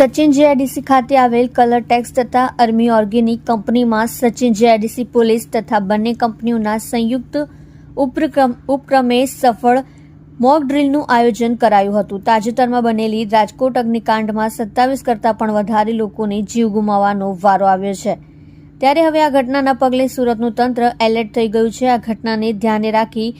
Sachin JIDC ખાતે આવેલ colour tax તથા અર્મી ઓર્ગેનિક કંપનીમાં સચિન જેઆઈડીસી પોલીસ તથા બંને કંપનીઓના સંયુક્ત ઉપક્રમ, ઉપક્રમે સફળ મોક ડ્રીલનું આયોજન કરાયું હતું. તાજેતરમાં બનેલી રાજકોટ અગ્નિકાંડમાં સત્તાવીસ કરતાં પણ વધારે લોકોને જીવ ગુમાવવાનો વારો આવ્યો છે. ત્યારે હવે આ ઘટનાના પગલે સુરતનું તંત્ર એલર્ટ થઈ ગયું છે. આ ઘટનાને ધ્યાને રાખી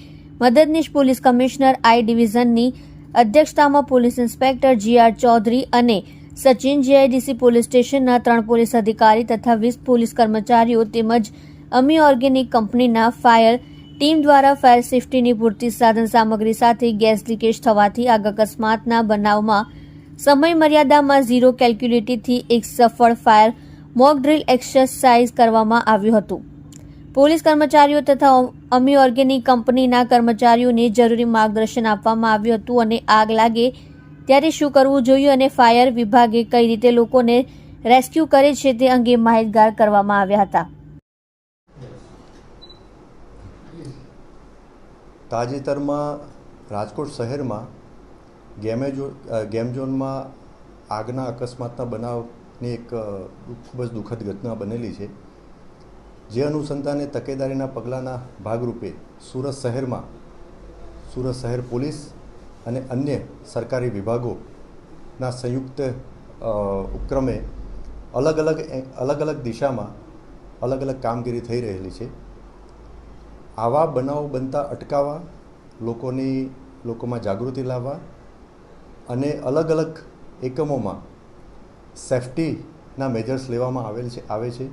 મદદનીશ પોલીસ કમિશનર આઈ ડિવિઝનની અધ્યક્ષતામાં police inspector G R Chaudhary અને સચિન જીઆઈડીસી પોલીસ સ્ટેશનના ત્રણ પોલીસ અધિકારી તથા વીસ પોલીસ કર્મચારીઓ તેમજ અમી ઓર્ગેનિક કંપનીના ફાયર ટીમ દ્વારા ફાયર સેફટીની પૂરતી સાધન સામગ્રી સાથે ગેસ લીકેજ થવાથી આગ અકસ્માતના બનાવમાં સમય મર્યાદામાં ઝીરો કેલ્ક્યુલેટીથી એક સફળ ફાયર મોક ડ્રીલ એક્સરસાઇઝ કરવામાં આવ્યું હતું. પોલીસ કર્મચારીઓ તથા અમી ઓર્ગેનિક કંપનીના કર્મચારીઓને જરૂરી માર્ગદર્શન આપવામાં આવ્યું હતું અને આગ લાગે ત્યારે શું કરવું જોઈએ અને ફાયર વિભાગે કઈ રીતે લોકોને રેસ્ક્યુ કરે છે તે અંગે માહિતગાર કરવામાં આવ્યા હતા. તાજેતરમાં રાજકોટ શહેરમાં ગેમેજો ગેમ ઝોનમાં આગના અકસ્માતના બનાવની એક ખૂબ જ દુઃખદ ઘટના બનેલી છે. જે અનુસંધાને તકેદારીના પગલાંના ભાગરૂપે સુરત શહેરમાં, સુરત શહેર પોલીસ અને અન્ય સરકારી વિભાગોના સંયુક્ત ઉપક્રમે અલગ અલગ અલગ અલગ દિશામાં અલગ અલગ કામગીરી થઈ રહેલી છે. આવા બનાવો બનતા અટકાવવા, લોકોની, લોકોમાં જાગૃતિ લાવવા અને અલગ અલગ એકમોમાં સેફટીના મેજર્સ લેવામાં આવેલ છે, આવે છે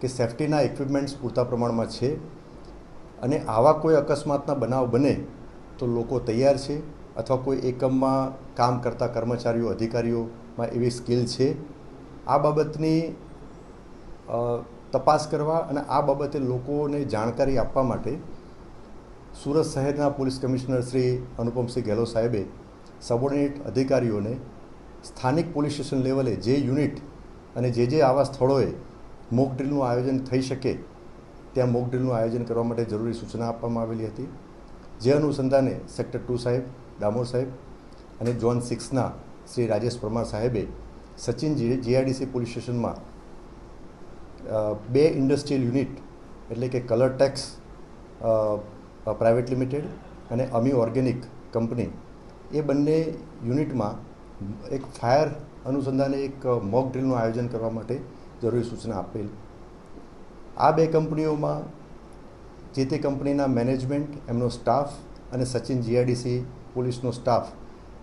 કે સેફટીના ઇક્વિપમેન્ટ્સ પૂરતા પ્રમાણમાં છે અને આવા કોઈ અકસ્માતના બનાવ બને તો લોકો તૈયાર છે. અથવા કોઈ એકમમાં કામ કરતા કર્મચારીઓ, અધિકારીઓમાં એવી સ્કિલ છે. આ બાબતની તપાસ કરવા અને આ બાબતે લોકોને જાણકારી આપવા માટે સુરત શહેરના પોલીસ કમિશનર શ્રી અનુપમસિંહ ગેહલોત સાહેબે સબોર્ડિનેટ અધિકારીઓને સ્થાનિક પોલીસ સ્ટેશન લેવલે જે યુનિટ અને જે જે આવા સ્થળોએ મોક ડ્રીલનું આયોજન થઈ શકે ત્યાં મોક ડ્રીલનું આયોજન કરવા માટે જરૂરી સૂચના આપવામાં આવેલી હતી. જે અનુસંધાને સેક્ટર ટુ સાહેબ ડામોર સાહેબ અને ઝોન સિક્સના શ્રી રાજેશ પરમાર સાહેબે સચિન જીઆઈડીસી પોલીસ સ્ટેશનમાં બે ઇન્ડસ્ટ્રીયલ યુનિટ એટલે કે કલર ટેક્સ પ્રાઇવેટ લિમિટેડ અને અમી ઓર્ગેનિક કંપની, એ બંને યુનિટમાં એક ફાયર અનુસંધાને એક મોક ડ્રીલનું આયોજન કરવા માટે જરૂરી સૂચના આપેલ. આ બે કંપનીઓમાં જે તે કંપનીના મેનેજમેન્ટ, એમનો સ્ટાફ અને સચિન જીઆઈડીસી પોલીસનો સ્ટાફ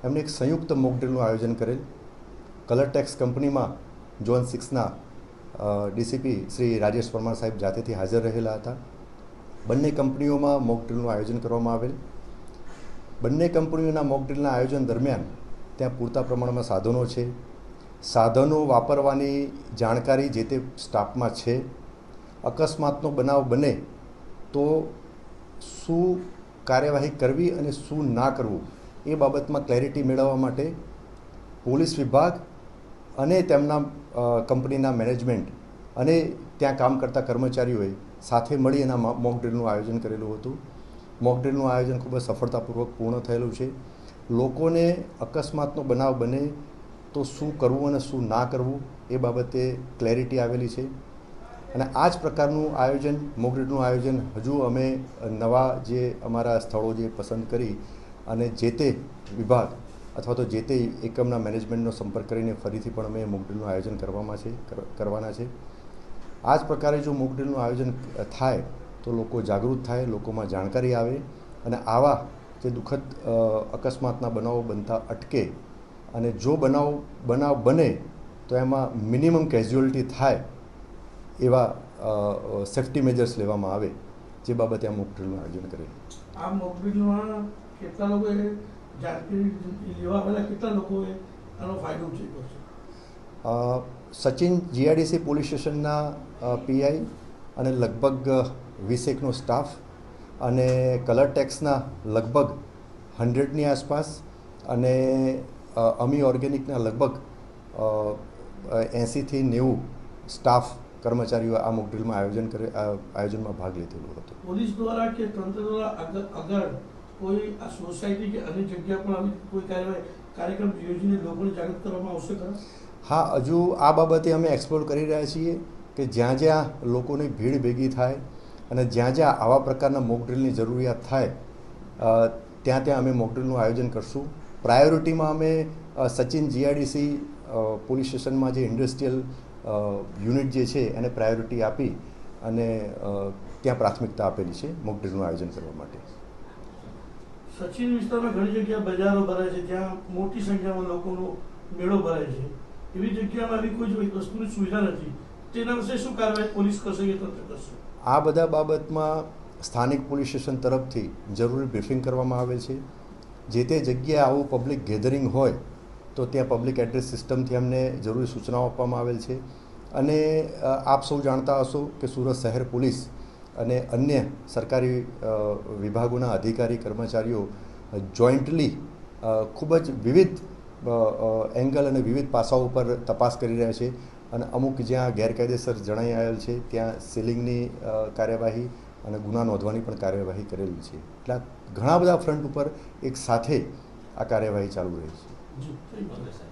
એમને એક સંયુક્ત મોક ડ્રીલનું આયોજન કરેલ. કલર ટેક્સ કંપનીમાં ઝોન સિક્સના ડીસીપી શ્રી રાજેશ પરમાર સાહેબ જાતેથી હાજર રહેલા હતા. બંને કંપનીઓમાં મોકડ્રીલનું આયોજન કરવામાં આવેલ. બંને કંપનીઓના મોક ડ્રીલના આયોજન દરમિયાન ત્યાં પૂરતા પ્રમાણમાં સાધનો છે. સાધનો વાપરવાની જાણકારી જે તે સ્ટાફમાં છે. અકસ્માતનો બનાવ બને તો શું કાર્યવાહી કરવી અને શું ના કરવું, એ બાબતમાં ક્લેરિટી મેળવવા માટે પોલીસ વિભાગ અને તેમના કંપનીના મેનેજમેન્ટ અને ત્યાં કામ કરતા કર્મચારીઓએ સાથે મળી એના મોક ડ્રીલનું આયોજન કરેલું હતું. મોક ડ્રીલનું આયોજન ખૂબ જ સફળતાપૂર્વક પૂર્ણ થયેલું છે. લોકોને અકસ્માતનો બનાવ બને તો શું કરવું અને શું ના કરવું, એ બાબતે ક્લેરિટી આવેલી છે. અને આ જ પ્રકારનું આયોજન મોક આયોજન હજુ અમે નવા જે અમારા સ્થળો જે પસંદ કરી અને જે તે વિભાગ અથવા તો જે તે એકમના મેનેજમેન્ટનો સંપર્ક કરીને ફરીથી પણ અમે મોક આયોજન કરવામાં છે, કર- કરવાના છે. આ જ પ્રકારે જો મોક આયોજન થાય તો લોકો જાગૃત થાય, લોકોમાં જાણકારી આવે અને આવા જે દુઃખદ અકસ્માતના બનાવો બનતા અટકે અને જો બનાવ બનાવ બને તો એમાં મિનિમમ કેઝ્યુઅલિટી થાય એવા સેફ્ટી મેજર્સ લેવામાં આવે જે બાબતે આ મોક ડ્રિલનું આયોજન કરેલું આ મોકડ્રીલમાં કેટલા લોકોએ જાણકારી લેવા પહેલાં કેટલા લોકોએ આનો ફાયદો ઉઠાવ્યો છે? સચિન જીઆઈડીસી પોલીસ સ્ટેશનના પીઆઈ અને લગભગ વીસેકનો સ્ટાફ અને કલર ટેક્સના લગભગ હંડ્રેડની આસપાસ અને અમી ઓર્ગેનિકના લગભગ એંસીથી નેવું સ્ટાફ કર્મચારીઓ આ મોકડ્રીલમાં આયોજન કરે આયોજનમાં ભાગ લીધેલો હતો. પોલીસ દ્વારા કે તંત્ર દ્વારા આગળ કોઈ આ સોસાયટી કે અન્ય જગ્યા પર આવી કોઈ કાર્યવાહી કાર્યક્રમ યોજીને લોકોને જાગૃત કરવામાં આવશે ખરા? હા હજુ આ બાબતે અમે એક્સપ્લોર કરી રહ્યા છીએ કે જ્યાં જ્યાં લોકોની ભીડ ભેગી થાય અને જ્યાં જ્યાં આવા પ્રકારના મોક ડ્રિલની જરૂરિયાત થાય ત્યાં ત્યાં અમે મોક ડ્રિલનું આયોજન કરશું. પ્રાયોરિટીમાં અમે સચિન જીઆઈડીસી પોલીસ સ્ટેશનમાં જે ઇન્ડસ્ટ્રીયલ યુનિટ જે છે એને પ્રાયોરિટી આપી અને ત્યાં પ્રાથમિકતા આપેલી છે મોક ડ્રિલનું આયોજન કરવા માટે. સચિન વિસ્તારમાં ઘણી જગ્યા બજારો ભરાય છે ત્યાં મોટી સંખ્યામાં લોકોનો મેળો ભરાય છે. એવી જગ્યામાં આવી કોઈ વસ્તુની સુવિધા નથી. તેના વિશે શું કાર્યવાહી પોલીસ કરશે કે તંત્ર કરશે આ બધા બાબતમાં સ્થાનિક પોલીસ સ્ટેશન તરફથી જરૂરી બ્રીફિંગ કરવામાં આવે છે. જે તે જગ્યાએ આવું પબ્લિક ગેધરિંગ હોય તો ત્યાં પબ્લિક એડ્રેસ સિસ્ટમથી અમને જરૂરી સૂચનાઓ આપવામાં આવેલ છે. અને આપ સૌ જાણતા હશો કે સુરત શહેર પોલીસ અને અન્ય સરકારી વિભાગોના અધિકારી, કર્મચારીઓ જોઈન્ટલી ખૂબ જ વિવિધ એંગલ અને વિવિધ પાસાઓ ઉપર તપાસ કરી રહ્યા છે અને અમુક જ્યાં ગેરકાયદેસર જણાઈ આવેલ છે, ત્યાં સીલિંગની કાર્યવાહી અને ગુના નોંધવાની પણ કાર્યવાહી કરેલી છે. એટલે ઘણા બધા ફ્રન્ટ ઉપર એક સાથે આ કાર્યવાહી ચાલુ રહી છે. 10分ほどです。ね